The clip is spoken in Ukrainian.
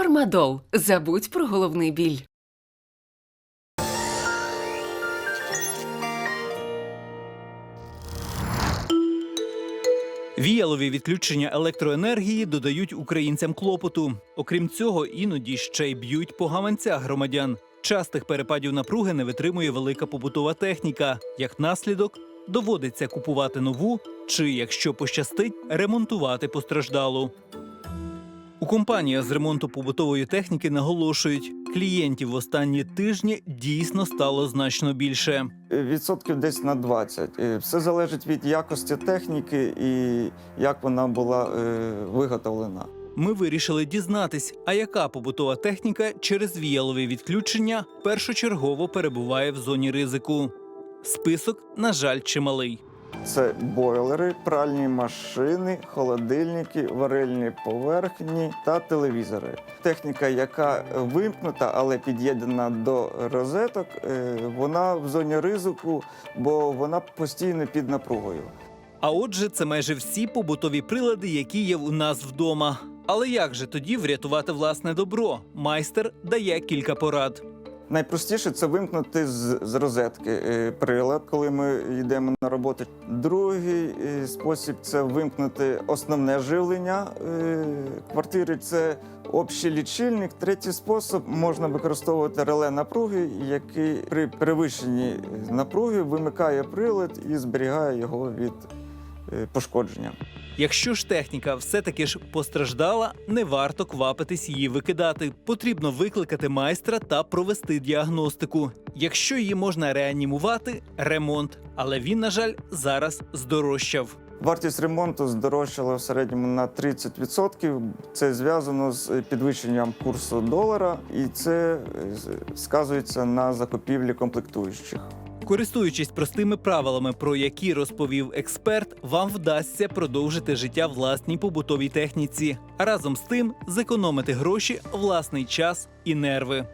Фармадол. Забудь про головний біль. Віялові відключення електроенергії додають українцям клопоту. Окрім цього, іноді ще й б'ють по гаманцях громадян. Частих перепадів напруги не витримує велика побутова техніка. Як наслідок, доводиться купувати нову чи, якщо пощастить, ремонтувати постраждалу. У компаніях з ремонту побутової техніки наголошують, клієнтів в останні тижні дійсно стало значно більше. Відсотків десь на 20. Е, Все залежить від якості техніки і як вона була е, виготовлена. Ми вирішили дізнатись, а яка побутова техніка через віялові відключення першочергово перебуває в зоні ризику. Список, на жаль, чималий. Це бойлери, пральні машини, холодильники, варильні поверхні та телевізори. Техніка, яка вимкнута, але під'єднана до розеток, е, вона в зоні ризику, бо вона постійно під напругою. А отже, це майже всі побутові прилади, які є у нас вдома. Але як же тоді врятувати власне добро? Майстер дає кілька порад. Найпростіше це вимкнути з, розетки е, прилад, коли ми йдемо на роботу. Другий е, спосіб це вимкнути основне живлення е, квартири. Це общий лічильник. Третій спосіб можна використовувати реле напруги, який при перевищенні напруги вимикає прилад і зберігає його від пошкодження. Якщо ж техніка все-таки ж постраждала, не варто квапитись її викидати. Потрібно викликати майстра та провести діагностику. Якщо її можна реанімувати, ремонт. Але він, на жаль, зараз здорожчав. Вартість ремонту здорожчала в середньому на 30%. Це зв'язано з підвищенням курсу долара, і це е, сказується на закупівлі комплектуючих. Користуючись простими правилами, про які розповів експерт, вам вдасться продовжити життя власній побутовій техніці, а разом з тим зекономити гроші, власний час і нерви.